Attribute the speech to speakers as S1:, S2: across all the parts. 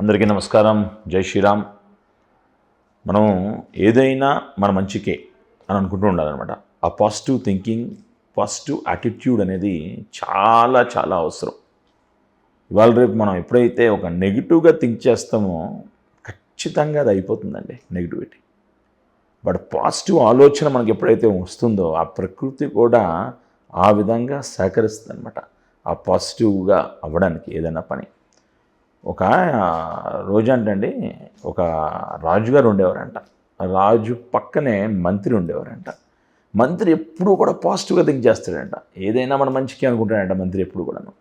S1: అందరికీ నమస్కారం. జై శ్రీరామ్. మనం ఏదైనా మన మంచికే అని అనుకుంటూ ఉండాలన్నమాట. ఆ పాజిటివ్ థింకింగ్ పాజిటివ్ యాటిట్యూడ్ అనేది చాలా చాలా అవసరం. ఇవాళ రేపు మనం ఎప్పుడైతే ఒక నెగిటివ్గా థింక్ చేస్తామో ఖచ్చితంగా అది అయిపోతుందండి నెగిటివిటీ బట్ పాజిటివ్ ఆలోచన మనకి ఎప్పుడైతే వస్తుందో ఆ ప్రకృతి కూడా ఆ విధంగా సహకరిస్తుంది అనమాట ఆ పాజిటివ్గా అవ్వడానికి ఏదైనా పని. ఒక రోజు అంటండి ఒక రాజుగారు ఉండేవారంట. రాజు పక్కనే మంత్రి ఉండేవారంట. మంత్రి ఎప్పుడూ కూడా పాజిటివ్గా థింక్ చేస్తాడంట. ఏదైనా మన మంచికి అనుకుంటాడంట మంత్రి ఎప్పుడు కూడాను.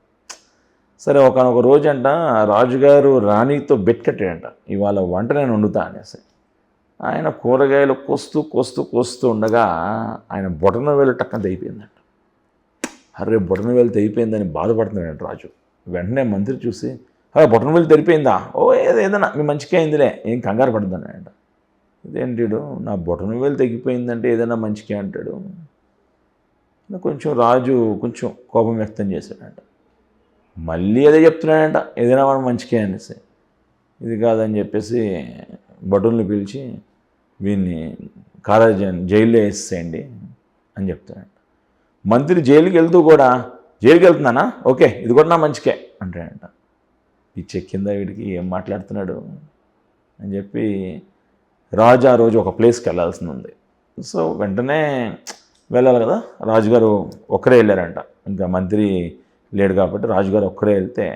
S1: సరే ఒకనొక రోజు అంట రాజుగారు రాణితో బెట్ కట్టాడంట. ఇవాళ వంట నేను వండుతా అనేసి. ఆయన కూరగాయలు కోస్తూ కోస్తూ కోస్తూ ఉండగా ఆయన బొటన వేలు టక్కన తెగిపోయిందంట. అరే బొటన వేలు తెగిపోయిందని బాధపడుతున్నాడంట రాజు. వెంటనే మంత్రి చూసి అరే బొటన వేలు తెరిపోయిందా? ఓ ఏదో ఏదైనా మీ మంచికే అయిందిలే. ఏం కంగారు పడుతున్నాడంట ఇదేంటిడు? నా బొటన వేలు తెగిపోయిందంటే ఏదైనా మంచికే అంటాడు. కొంచెం రాజు కొంచెం కోపం వ్యక్తం చేశాడంట. మళ్ళీ అదే చెప్తున్నాడంట. ఏదైనా మనం మంచికే అనేసి. ఇది కాదని చెప్పేసి బటన్లు పిలిచి వీన్ని కారాజన్ జైల్లో వేసేయండి అని చెప్తాడంట మంత్రి జైలుకి వెళ్తూ కూడా జైలుకి వెళ్తున్నానా ఓకే ఇది కూడా నా మంచికే అంటాడంట. ఈ చెక్కిందా వీడికి ఏం మాట్లాడుతున్నాడు అని చెప్పి రాజు ఆ రోజు ఒక ప్లేస్కి వెళ్ళాల్సి ఉంది. సో వెంటనే వెళ్ళాలి కదా? రాజుగారు ఒక్కరే వెళ్ళారంట. ఇంకా మంత్రి లేడు కాబట్టి రాజుగారు ఒక్కరే వెళ్తే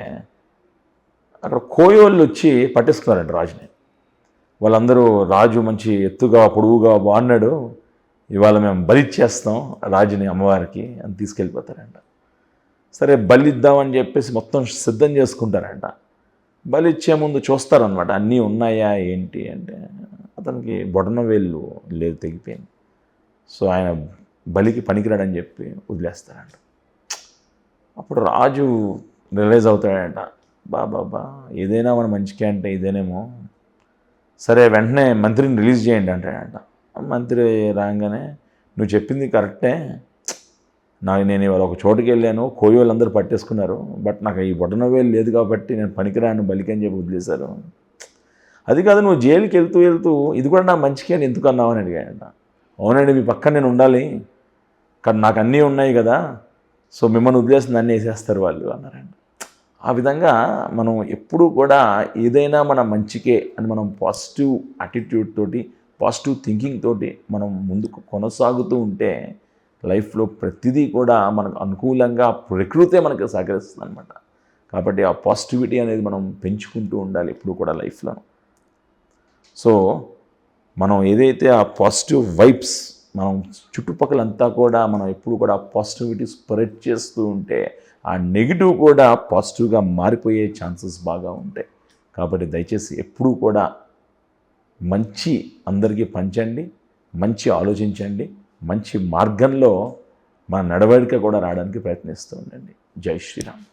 S1: అక్కడ కోయోళ్ళు వచ్చి పట్టేసుకున్నారంట రాజుని. వాళ్ళందరూ రాజు మంచి ఎత్తుగా పొడువుగా బాగున్నాడు ఇవాళ మేము బలిచ్చేస్తాం రాజుని అమ్మవారికి అని తీసుకెళ్ళిపోతారంట. సరే బలిద్దామని చెప్పేసి మొత్తం సిద్ధం చేసుకుంటారంట. బలిచ్చే ముందు చూస్తారనమాట అన్నీ ఉన్నాయా ఏంటి అంటే అతనికి బొటన వేళ్ళు లేదు తెగిపోయింది. సో ఆయన బలికి పనికిరాడని చెప్పి వదిలేస్తారంట. అప్పుడు రాజు రిలైజ్ అవుతాడంట బా బాబా ఏదైనా మన మంచికే అంటే ఇదేనేమో. సరే వెంటనే మంత్రిని రిలీజ్ చేయండి అంటాడంట. మంత్రి రాగానే నువ్వు చెప్పింది కరెక్టే నాకు నేను ఇవాళ ఒక చోటుకి వెళ్ళాను కోయి వాళ్ళందరూ పట్టేసుకున్నారు బట్ నాకు ఈ బొటన వేలు లేదు కాబట్టి నేను పనికిరాను బలికి అని చెప్పి వదిలేశారు. అది కాదు నువ్వు జైలుకి వెళ్తూ వెళ్తూ ఇది కూడా నా మంచికే అని ఎందుకు అన్నావు అని అడిగాడంట. అవునండి మీ పక్కన నేను ఉండాలి. కానీ నాకు అన్నీ ఉన్నాయి కదా. సో మిమ్మల్ని వదిలేసి నన్ను వేసేస్తారు వాళ్ళు అన్నారండి ఆ విధంగా మనం ఎప్పుడూ కూడా ఏదైనా మన మంచికే అని మనం పాజిటివ్ యాటిట్యూడ్ తోటి పాజిటివ్ థింకింగ్ తోటి మనం ముందుకు కొనసాగుతూ ఉంటే లైఫ్లో ప్రతిదీ కూడా మనకు అనుకూలంగా ప్రకృతే మనకు సహకరిస్తుంది అనమాట కాబట్టి ఆ పాజిటివిటీ అనేది మనం పెంచుకుంటూ ఉండాలి ఎప్పుడు కూడా లైఫ్లో సో మనం ఏదైతే ఆ పాజిటివ్ వైబ్స్ మనం చుట్టుపక్కలంతా కూడా మనం ఎప్పుడు కూడా పాజిటివిటీ స్ప్రెడ్ చేస్తూ ఉంటే ఆ నెగిటివ్ కూడా పాజిటివ్గా మారిపోయే ఛాన్సెస్ బాగా ఉంటాయి. కాబట్టి దయచేసి ఎప్పుడూ కూడా మంచి అందరికీ పంచండి మంచి ఆలోచించండి. మంచి మార్గంలో మన నడవడిక కూడా రావడానికి ప్రయత్నిస్తూ ఉండండి. జై శ్రీరామ్.